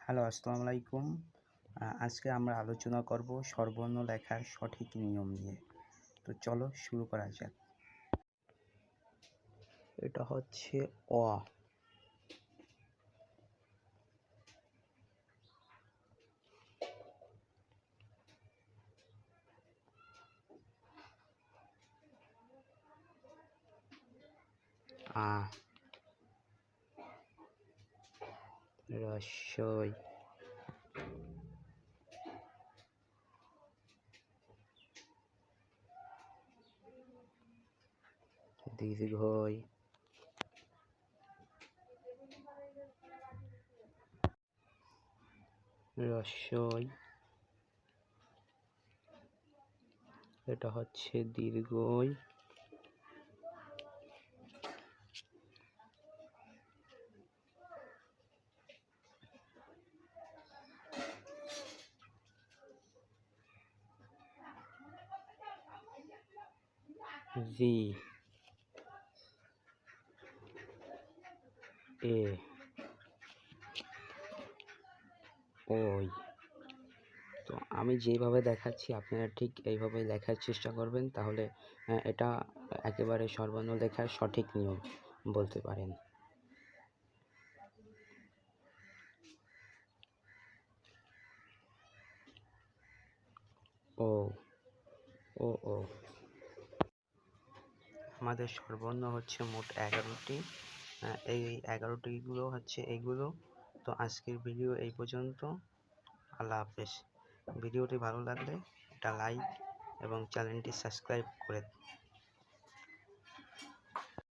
Hello, আসসালামু আলাইকুম। আজকে আমরা আলোচনা করব স্বরবর্ণ লেখার সঠিক নিয়ম নিয়ে। তো চলো শুরু করা যাক। এটা হচ্ছে অ। আ। রস্যই দীর্ঘই রস্যই এটা হচ্ছে দীর্ঘই জি এ ওই তো আমি যেভাবে দেখাচ্ছি, আপনারা ঠিক এইভাবে লেখার চেষ্টা করবেন, তাহলে এটা একেবারে সর্বর্ণ লেখার সঠিক নিয়ম বলতে পারেন। ও ও ও। আমাদের সর্বর্ণ হচ্ছে মোট এগারোটি। এই এগারোটিগুলো হচ্ছে এইগুলো। তো আজকের ভিডিও এই পর্যন্ত। আল্লাহ হাফেজ। ভিডিওটি ভালো লাগলে একটা লাইক এবং চ্যানেলটি সাবস্ক্রাইব করে